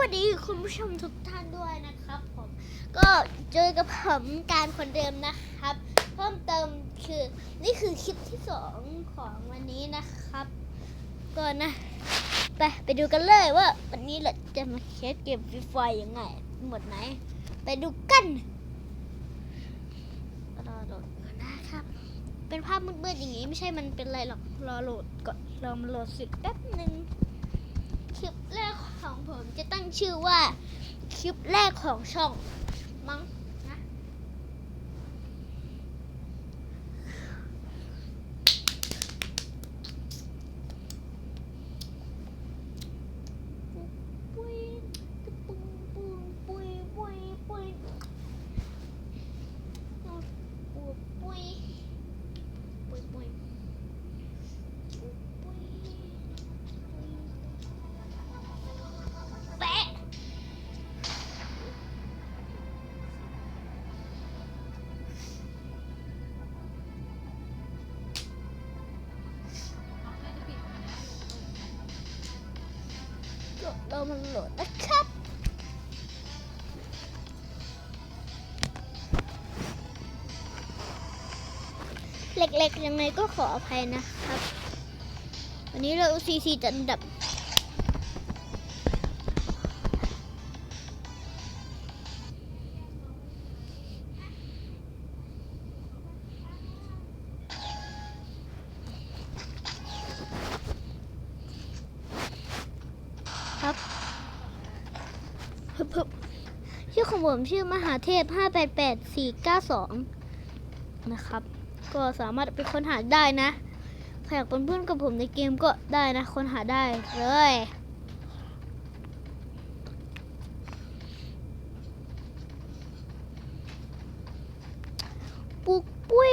วัสดีคุณผู้ชมทุกท่านด้วยนะครับผมก็เจอกับผมการคนเดิมนะครับ เพิ่มเติมคือนี่คือคลิปที่สองของวันนี้นะครับก็นะไปไปดูกันเลยว่า วันนี้เราจะมาเคสเกมฟรีไฟยังไง หมดไหนไปดูกันรอโหลดก่อนนะครับ เป็นภาพมืดๆอย่างนี้ไม่ใช่มันเป็นไรหรอกรอโหลดก่อนรอมันโหลดสิแป๊บหนึ่ง คลิปแรกของ ผมจะตั้งชื่อว่าคลิปแรกของช่องมั้ง อรามันโหลดนะครับเล็กๆยังไงก็ขออภัยนะครับ วันนี้เราซีซีจัดอันดับ ครับฮึบฮึบชื่อของผมชื่อมหาเทพ 588492 นะครับ ก็สามารถไปค้นหาได้นะใครอยากเป็นเพื่อนกับผมในเกมก็ได้นะ ค้นหาได้เลยปุกปุ้ย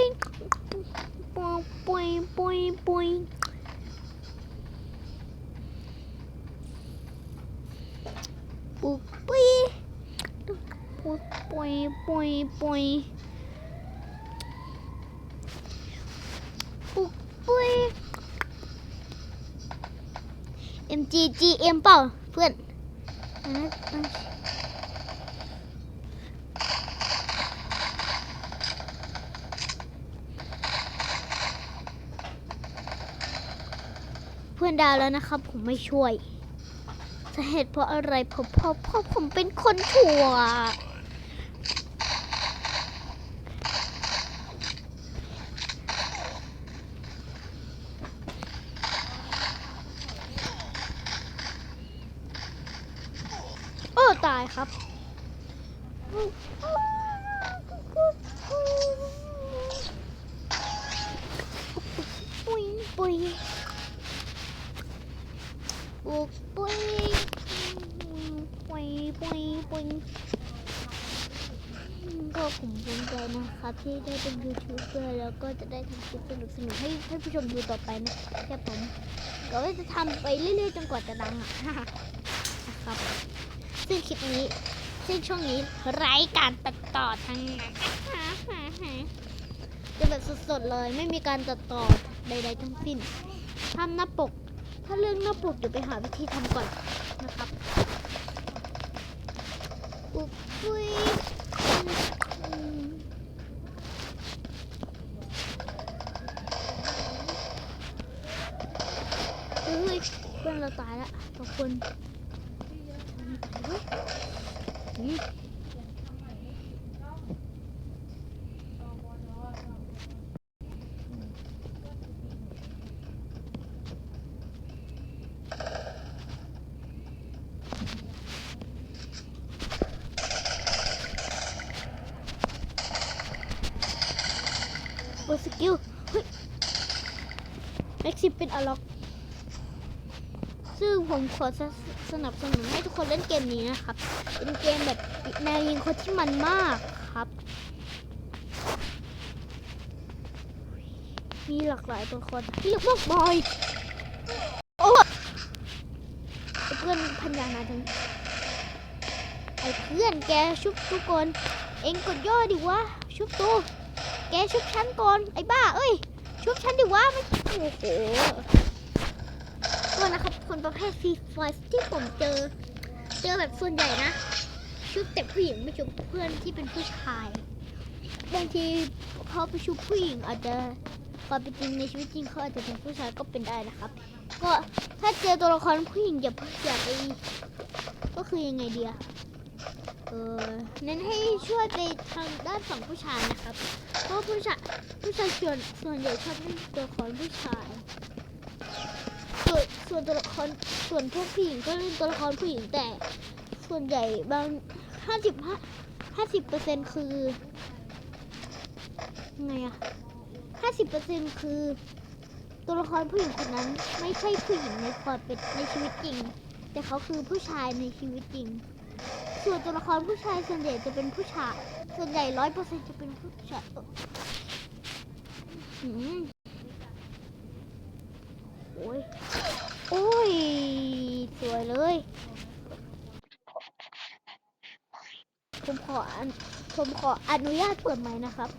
ปุกปุยปุยปุย ปุยปุกปุยปุกปุยปุยปุยปุกปุย MGGM เปล่าเพื่อนเพื่อนดาวแล้วนะครับ ผมไม่ช่วย สาเหตุเพราะอะไรเพราะเพราะเพราะผมเป็นคนชั่วโอ้ตายครับปุยปุยปุกปุย ปุยปุยปุยก็ผมภูมิใจนะครับ ที่ได้เป็นยูทูบเบอร์แล้วก็จะได้ทำคลิปสนุกสนุกให้ให้ผู้ชมดูต่อไปนะครับผมก็ว่าจะทำไปเรื่อยๆจนกว่าจะดังอะนะครับซึ่งคลิปนี้ซึ่งช่วงนี้ไร้การตัดต่อทั้งนั้นจะแบบสดๆเลยไม่มีการตัดต่อใดๆทั้งสิ้นทำหน้าปก ถ้าเรื่องหน้าปกเดี๋ยวไปหาวิธีทำก่อนนะครับ ปุบปุ้ยเฮ้ยเพื่อนเราตายแล้วขอบคุณ สกิลเฮ้ยแม็กซิเป็นอล็อก ซึ่งผมขอสสนับสนุนให้ทุกคนเล่นเกมนี้นะครับ เป็นเกมแบบแนวยิงคนที่มันมากครับ มีหลากหลายตัวครเรียกว่าบอยโอ้เพื่อนพันยานาทังไอ้เพื่อนแกชุบทุกคน เองกดย่อดิวะชุบตัว แกชุบฉันก่อนไอ้บ้า เอ้ย ชุบฉันดิวะไม่โอ้โหก็นะครับคนประเภทฟรีไฟที่ผมเจอ เจอแบบส่วนใหญ่นะชุบแต่ผู้หญิงไม่ชุบเพื่อนที่เป็นผู้ชายบางทีเขาไปชุบผู้หญิงอาจจะความเป็นจริงในชีวิตจริงเขาอาจจะเป็นผู้ชายก็เป็นได้นะครับ ก็ถ้าเจอตัวละครผู้หญิงอย่าอย่าไปก็คือยังไงเดีย เออเน้นให้ช่วยไปทางด้านฝั่งผู้ชายนะครับ เพราะผู้ชายผู้ชายส่วนส่วนใหญ่ชอบเล่นตัวละครผู้ชาย ส่วนส่วนตัวละครส่วนพวกผู้หญิงก็เล่นตัวละครผู้หญิงแต่ ส่วนใหญ่บางห้าสิบห้าสิบเปอร์เซ็นต์คือไงอะห้าสิบเปอร์เซ็นต์คือ ตัวละครผู้หญิงคนนั้นไม่ใช่ผู้หญิงในความเป็นในชีวิตจริง แต่เขาคือผู้ชายในชีวิตจริง ส่วนตัวละครผู้ชายส่วนใหญ่จะเป็นผู้ชาย ส่วนใหญ่ร้อยเปอร์เซ็นต์จะเป็นผู้ชายโอ้ย โอ้ย สวยเลย ผมขอผมขออนุญาตเปิดไมค์นะครับ